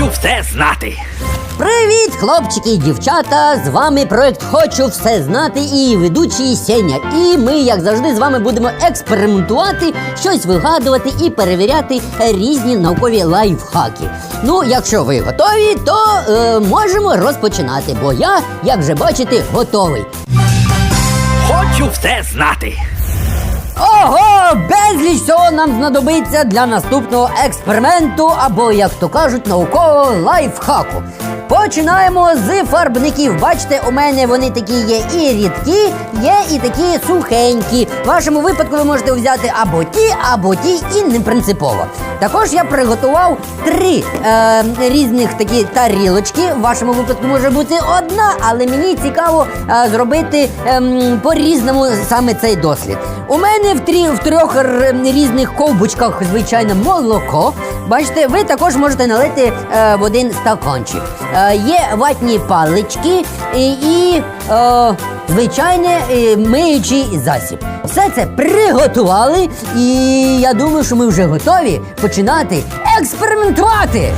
Хочу все знати. Привіт, хлопчики і дівчата! З вами проект Хочу все знати і ведучий Сеня. І ми, як завжди, з вами будемо експериментувати, щось вигадувати і перевіряти різні наукові лайфхаки. Ну, якщо ви готові, то е, можемо розпочинати, бо я, як вже бачите, готовий. Хочу все знати. Ого, безліч цього нам знадобиться для наступного експерименту, або, як то кажуть, наукового лайфхаку. Починаємо з фарбників. Бачите, у мене вони такі є і рідкі, є і такі сухенькі. В вашому випадку ви можете взяти або ті, або ті, і не принципово. Також я приготував три е, різних такі тарілочки. В вашому випадку може бути одна, але мені цікаво е, зробити ем, по-різному саме цей дослід. У мене в, трі, в трьох різних ковбочках звичайне молоко. Бачите, ви також можете налити е, в один стаканчик. Е, є ватні палички і, і е, звичайний е, миючий засіб. Все це приготували, і я думаю, що ми вже готові починати експериментувати.